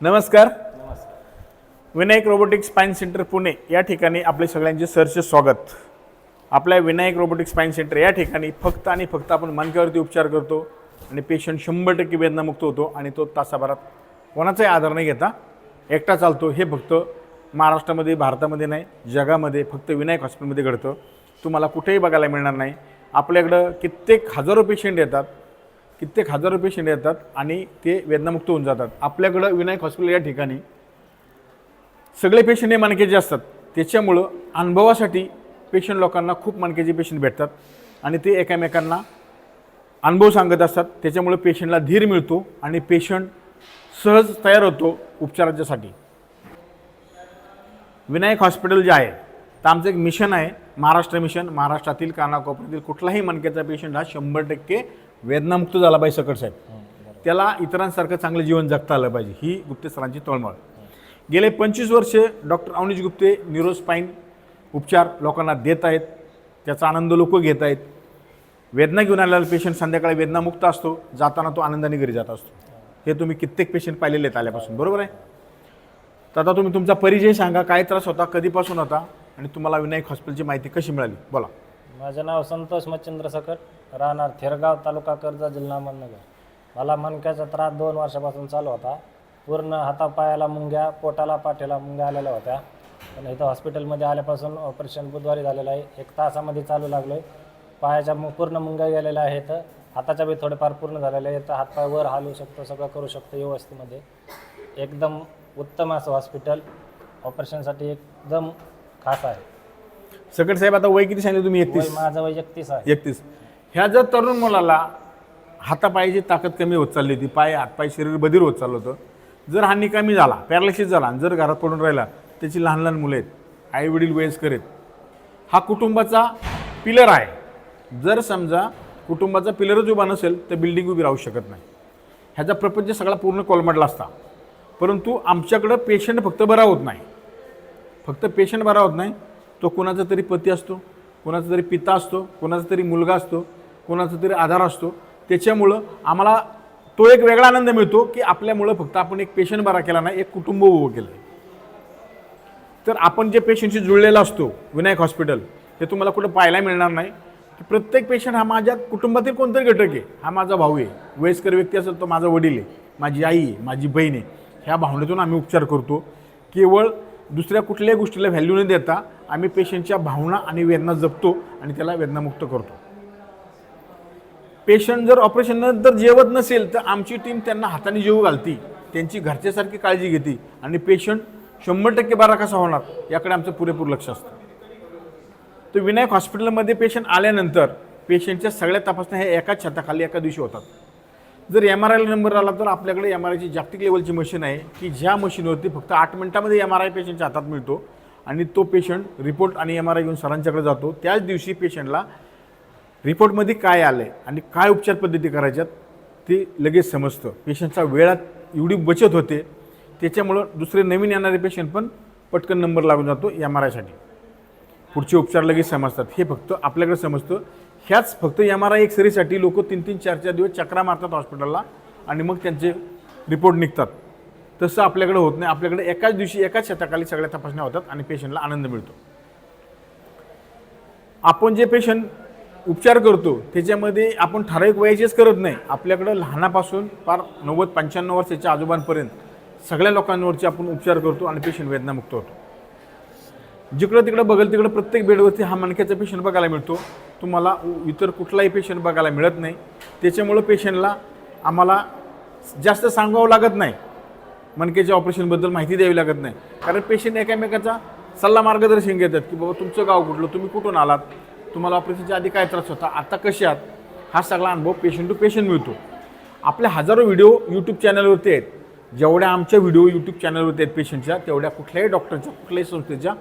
नमस्कार. Vinayak robotic spine centre Pune या ठिकाणी आपले सगळ्यांचे सरचे स्वागत. आपल्या विनायक रोबोटिक स्पाईन सेंटर या ठिकाणी फक्त आणि फक्त आपण मानक्यावरती उपचार करतो आणि पेशंट शंभर टक्के वेदनामुक्त होतो आणि तो तासाभरात कोणाचाही आधार नाही घेता एकटा चालतो. हे फक्त महाराष्ट्रामध्ये भारतामध्ये नाही जगामध्ये फक्त विनायक हॉस्पिटलमध्ये घडतं. तुम्हाला कुठेही बघायला मिळणार नाही. आपल्याकडं कित्येक हजारो पेशंट येतात. कित्येक हजारो पेशंट येतात आणि ते वेदनामुक्त होऊन जातात. आपल्याकडं विनायक हॉस्पिटल या ठिकाणी सगळे पेशंट हे मानकेचे असतात. त्याच्यामुळं अनुभवासाठी पेशंट लोकांना खूप मानकेचे पेशंट भेटतात आणि ते एकामेकांना अनुभव सांगत असतात. त्याच्यामुळे पेशंटला धीर मिळतो आणि पेशंट सहज तयार होतो उपचाराच्यासाठी. विनायक हॉस्पिटल जे आहे तर आमचं एक मिशन आहे. महाराष्ट्र मिशन महाराष्ट्रातील कानाकोपऱ्यातील कुठलाही मनकेचा पेशंट हा शंभर टक्के वेदनामुक्त झाला पाहिजे सकट साहेब. त्याला इतरांसारखं चांगलं जीवन जगता आलं पाहिजे. ही गुप्ते सरांची तळमळ. गेले पंचवीस वर्षे डॉक्टर अवनीश गुप्ते न्यूरोस्पाईन उपचार लोकांना देत आहेत. त्याचा आनंद लोक घेत आहेत. वेदना घेऊन आलेला पेशंट संध्याकाळी वेदनामुक्त असतो. जाताना तो आनंदाने घरी जात असतो. हे तुम्ही कित्येक पेशंट पाहिलेले आहेत आल्यापासून. बरोबर आहे? तर आता तुम्ही तुमचा परिचय सांगा. काय त्रास होता? कधीपासून होता? आणि तुम्हाला विनायक हॉस्पिटलची माहिती कशी मिळाली? बोला. माझं नाव संतोष मच्छिंद्र सकट राहणार थेरगाव तालुका कर्जा जिल्हा अहमदनगर. मला मणक्याचा त्रास दोन वर्षापासून चालू होता. पूर्ण हातापायाला मुंग्या पोटाला पाठीला मुंग्या आलेल्या होत्या. पण इथं हॉस्पिटलमध्ये आल्यापासून ऑपरेशन बुधवारी झालेलं आहे. एक तासामध्ये चालू लागलो आहे. पायाच्या मु पूर्ण मुंग्या गेलेल्या आहेत. हाताच्या बी थोडेफार पूर्ण झालेले आहेत. हातपाय वर हलवू शकतो सगळं करू शकतो व्यवस्थेमध्ये. एकदम उत्तम असं हॉस्पिटल. ऑपरेशनसाठी एकदम खास आहे. सकट साहेब आता वय किती सांगितलं तुम्ही? वय एकतीस माझं वय एकतीस आहे. एकतीस. ह्या जर तरुण मुलाला हातापायाची ताकद कमी होत चालली होती पाय हातपाय शरीर बधीर होत चाललं होतं जर हा निकामी झाला पॅरालिसिस झाला आणि जर घरात पडून राहिला त्याची लहान लहान मुलं आहेत आई वडील वयस्कर आहेत हा कुटुंबाचा पिलर आहे. जर समजा कुटुंबाचा पिलरच उभा नसेल तर बिल्डिंग उभी राहू शकत नाही. ह्याचा प्रपंच सगळा पूर्ण कोलमडला असता. परंतु आमच्याकडं पेशंट फक्त बरा होत नाही. फक्त पेशंट बरा होत नाही. तो कोणाचा तरी पती असतो कोणाचा तरी पिता असतो कोणाचा तरी मुलगा असतो कोणाचा तरी आधार असतो. त्याच्यामुळं आम्हाला तो एक वेगळा आनंद मिळतो की आपल्यामुळं फक्त आपण एक पेशंट बरा केला नाही एक कुटुंब उभं केलं तर आपण जे पेशंटशी जुळलेला असतो विनायक हॉस्पिटल हे तुम्हाला कुठं पाहायला मिळणार नाही. की प्रत्येक पेशंट हा माझ्या कुटुंबातील कोणतरी घटक आहे. हा माझा भाऊ आहे. वयस्कर व्यक्ती असेल तो माझा वडील आहे माझी आई आहे माझी बहीण आहे. ह्या भावनेतून आम्ही उपचार करतो. केवळ दुसऱ्या कुठल्याही गोष्टीला व्हॅल्यू न देता आम्ही पेशंटच्या भावना आणि वेदना जपतो आणि त्याला वेदनामुक्त करतो. पेशंट जर ऑपरेशननंतर जेवत नसेल तर आमची टीम त्यांना हाताने जेवू घालती. त्यांची घरच्यासारखी काळजी घेते. आणि पेशंट शंभर टक्के बारा कसा होणार याकडे आमचं पुरेपूर लक्ष असतं. तर विनायक हॉस्पिटलमध्ये पेशंट आल्यानंतर पेशंटच्या सगळ्या तपासण्या ह्या एकाच छताखाली एका दिवशी होतात. जर एम आर आयला नंबर आला तर आपल्याकडे एम आर आयची जागतिक लेवलची मशीन आहे की ज्या मशीनवरती फक्त आठ मिनिटामध्ये एम आर आय पेशंटच्या हातात मिळतो. आणि तो पेशंट रिपोर्ट आणि एम आर आय घेऊन सरांच्याकडे जातो. त्याच दिवशी पेशंटला रिपोर्टमध्ये काय आलं आहे आणि काय उपचार पद्धती करायच्यात ते लगेच समजतं. पेशंटचा वेळात एवढी बचत होते. त्याच्यामुळं दुसरे नवीन येणारे पेशंट पण पटकन नंबर लागून जातो एम आर आयसाठी पुढचे उपचार लगेच समजतात. हे फक्त आपल्याकडे समजतं. ह्याच फक्त एम आर आय एक्सरेसाठी लोक तीन तीन चार चार दिवस चक्रा मारतात हॉस्पिटलला आणि मग त्यांचे रिपोर्ट निघतात. तसं आपल्याकडे होत नाही. आपल्याकडे एकाच दिवशी एकाच शतकाली सगळ्या तपासण्या होतात आणि पेशंटला आनंद मिळतो. आपण जे पेशंट उपचार करतो त्याच्यामध्ये आपण ठराविक वयाचेच करत नाही. आपल्याकडं लहानापासून फार नव्वद पंच्याण्णव वर्षाच्या आजोबांपर्यंत सगळ्या लोकांवरचे आपण उपचार करतो आणि पेशंट वेदनामुक्त होतो. जिकडं तिकडं बघल तिकडं प्रत्येक बेडवरती हा मणक्याचा पेशंट बघायला मिळतो. तुम्हाला इतर कुठलाही पेशंट बघायला मिळत नाही. त्याच्यामुळं पेशंटला आम्हाला जास्त सांगावं लागत नाही. मणक्याच्या ऑपरेशनबद्दल माहिती द्यावी लागत नाही. कारण पेशंट एकामेकाचा सल्ला मार्गदर्शन घेतात की बाबा तुमचं गाव कुठलं तुम्ही कुठून आलात तुम्हाला ऑपरेशनच्या आधी काय त्रास होता आता कसे आहात? हा सगळा अनुभव पेशंट टू पेशंट मिळतो. आपल्या हजारो व्हिडिओ यूट्यूब चॅनलवरती आहेत. जेवढ्या आमच्या व्हिडिओ यूट्यूब चॅनलवरती आहेत पेशंटच्या तेवढ्या कुठल्याही डॉक्टरच्या कुठल्याही संस्थेच्या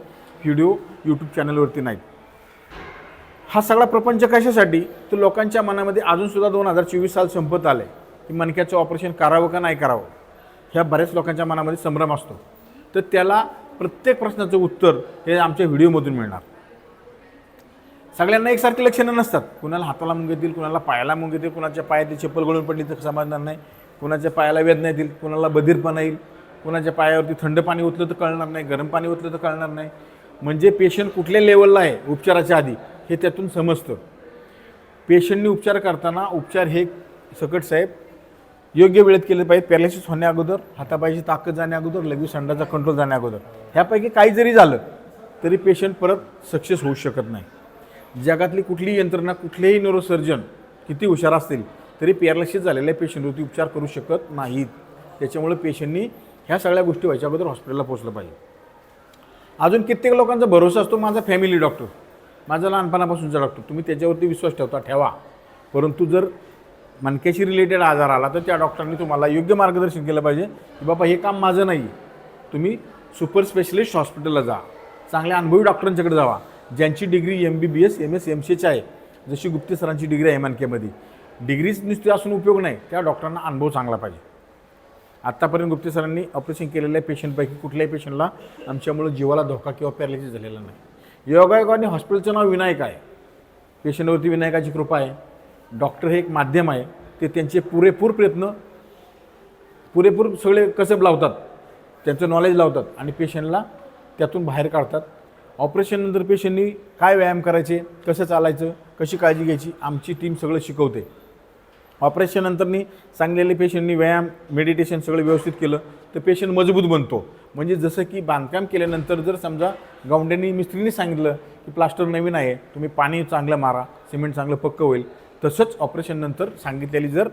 व्हिडिओ यूट्यूब चॅनलवरती नाहीत. हा सगळा प्रपंच कशासाठी? तर लोकांच्या मनामध्ये अजूनसुद्धा दोन हजार चोवीस साल संपत आले. की मणक्याचं ऑपरेशन करावं का नाही करावं? ह्या बऱ्याच लोकांच्या मनामध्ये संभ्रम असतो. तर त्याला प्रत्येक प्रश्नाचं उत्तर हे आमच्या व्हिडिओमधून मिळणार. सगळ्यांना एकसारखी लक्षणं नसतात. कुणाला हाताला मुंग येतील कुणाला पायाला मुंग येतील कुणाच्या पायाची चप्पल गळून पडली तर समजणार नाही. कुणाच्या पायाला वेदना येतील कुणाला बधीरपणा येईल. कुणाच्या पायावरती थंड पाणी ओतलं तर कळणार नाही गरम पाणी ओतलं तर कळणार नाही. म्हणजे पेशंट कुठल्या लेवलला आहे उपचाराच्या आधी हे त्यातून समजतं. पेशंटनी उपचार करताना उपचार हे सकट साहेब योग्य वेळेत केले पाहिजे पॅरालिसिस होण्या अगोदर हातापायची ताकद जाण्या अगोदर लगेच संडाचा कंट्रोल जाण्या अगोदर. ह्यापैकी काही जरी झालं तरी पेशंट परत सक्सेस होऊ शकत नाही. जगातली कुठलीही यंत्रणा कुठलेही न्यूरोसर्जन किती हुशार असतील तरी पॅरालिसिस झालेल्या पेशंटवरती उपचार करू शकत नाहीत. त्याच्यामुळे पेशंटनी ह्या सगळ्या गोष्टी व्हायच्या अगोदर हॉस्पिटलला पोहोचलं पाहिजे. अजून कित्येक लोकांचा भरोसा असतो माझा फॅमिली डॉक्टर माझा लहानपणापासूनचा डॉक्टर तुम्ही त्याच्यावरती विश्वास ठेवता ठेवा. परंतु जर मणक्याशी रिलेटेड आजार आला तर त्या डॉक्टरांनी तुम्हाला योग्य मार्गदर्शन केलं पाहिजे की बाबा हे काम माझं नाही तुम्ही सुपर स्पेशलिस्ट हॉस्पिटलला जा. चांगल्या अनुभवी डॉक्टरांच्याकडे जावा. ज्यांची degree M B B S M S M C H आहे. जशी गुप्ते सरांची डिग्री आहे मनकेमध्ये डिग्रीच नुसती असून उपयोग नाही. त्या डॉक्टरांना अनुभव चांगला पाहिजे. आत्तापर्यंत गुप्ते सरांनी ऑपरेशन केलेल्या पेशंटपैकी कुठल्याही पेशंटला आमच्यामुळे जीवाला धोका किंवा पॅरालिसिस झालेला नाही. योगायोगाने हॉस्पिटलचं नाव विनायक आहे. पेशंटवरती विनायकाची कृपा आहे. डॉक्टर हे एक माध्यम आहे. ते त्यांचे पुरेपूर प्रयत्न पुरेपूर सगळे कसब लावतात त्यांचं नॉलेज लावतात आणि पेशंटला त्यातून बाहेर काढतात. ऑपरेशननंतर पेशंटनी काय व्यायाम करायचे कसं चालायचं कशी काळजी घ्यायची आमची टीम सगळं शिकवते. ऑपरेशननंतरनी सांगलेले पेशंटनी व्यायाम मेडिटेशन सगळं व्यवस्थित केलं तर पेशंट मजबूत बनतो. म्हणजे जसं की बांधकाम केल्यानंतर जर समजा गावंड्यांनी मिस्त्रीने सांगितलं की प्लास्टर नवीन आहे तुम्ही पाणी चांगलं मारा सिमेंट चांगलं पक्कं होईल तसंच ऑपरेशननंतर सांगितलेली जर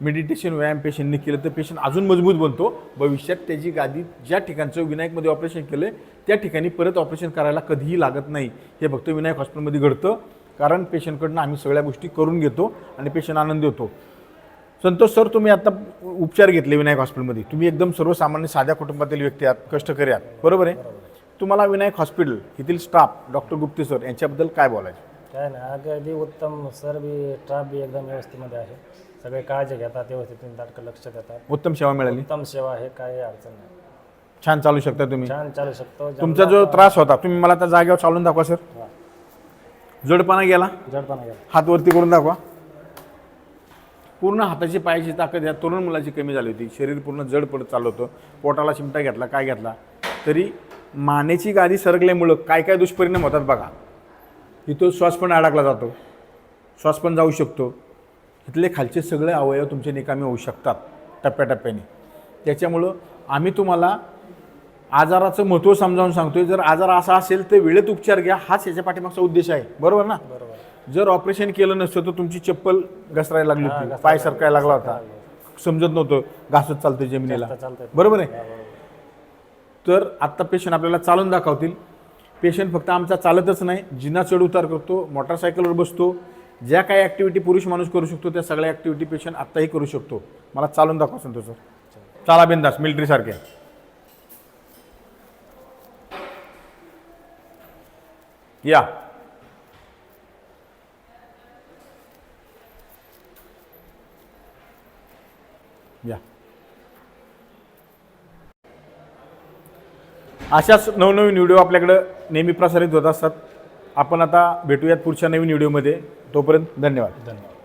मेडिटेशन व्यायाम पेशंटनी केलं तर पेशंट अजून मजबूत बनतो. भविष्यात त्याची गादी ज्या ठिकाणचं विनायकमध्ये ऑपरेशन केलं त्या ठिकाणी परत ऑपरेशन करायला कधीही लागत नाही. हे फक्त विनायक हॉस्पिटलमध्ये घडतं. कारण पेशंटकडनं आम्ही सगळ्या गोष्टी करून घेतो आणि पेशंट आनंदी होतो. संतोष सर तुम्ही आता उपचार घेतले विनायक हॉस्पिटलमध्ये. तुम्ही एकदम सर्वसामान्य साध्या कुटुंबातील व्यक्ती आहात कष्टकरी आहात. बरोबर आहे? तुम्हाला विनायक हॉस्पिटल येथील स्टाफ डॉक्टर गुप्ते सर यांच्याबद्दल काय बोलायचं? काय नाही अगदी उत्तम सर बी स्टाफ बी एकदम व्यवस्थेमध्ये आहे. सगळे काळजी घेतात व्यवस्थित ताटकं लक्ष देतात. उत्तम सेवा मिळाली. उत्तम सेवा आहे काही अडचण नाही. छान चालू शकता तुम्ही. छान चालू शकतो. तुमचा जो त्रास होता तुम्ही मला त्या जागेवर चालून दाखवा सर. जडपणा गेला? जडपणा गेला. हात वरती करून दाखवा. पूर्ण हाताची पायाची ताकद या तरुण मुलाची कमी झाली होती. शरीर पूर्ण जड पडत चाललं होतं. पोटाला चिमटा घेतला काय घेतला? तरी मानेची गादी सरकल्यामुळं काय काय दुष्परिणाम होतात बघा. इथं श्वास पण अडकला जातो. श्वास पण जाऊ शकतो. इथले खालचे सगळे अवयव तुमचे निकामी होऊ शकतात टप्प्याटप्प्याने. त्याच्यामुळं आम्ही तुम्हाला आजाराचं महत्त्व समजावून सांगतोय. जर आजार असा असेल तर वेळेत उपचार घ्या. हाच याच्या पाठीमागचा उद्देश आहे. बरोबर ना? बरोबर. जर ऑपरेशन केलं नसतं तर तुमची चप्पल घसरायला लागली होती. पाय सरकायला लागला होता. समजत नव्हतं. घासत चालतं जमिनीला. बरोबर आहे? तर आत्ता पेशंट आपल्याला चालून दाखवतील. पेशंट फक्त आमचा चालतच नाही. जिना चढ उतार करतो मोटरसायकलवर बसतो. ज्या काही ॲक्टिव्हिटी पुरुष माणूस करू शकतो त्या सगळ्या ॲक्टिव्हिटी पेशंट आत्ताही करू शकतो. मला चालून दाखवा संतोष सर. चाला बिंदास मिलिटरीसारखे या. या. अशाच नवनवीन व्हिडिओ आपल्याकडं नेहमी प्रसारित होत असतात. आपण आता भेटूयात पुढच्या नवीन व्हिडिओमध्ये. तोपर्यंत धन्यवाद. धन्यवाद.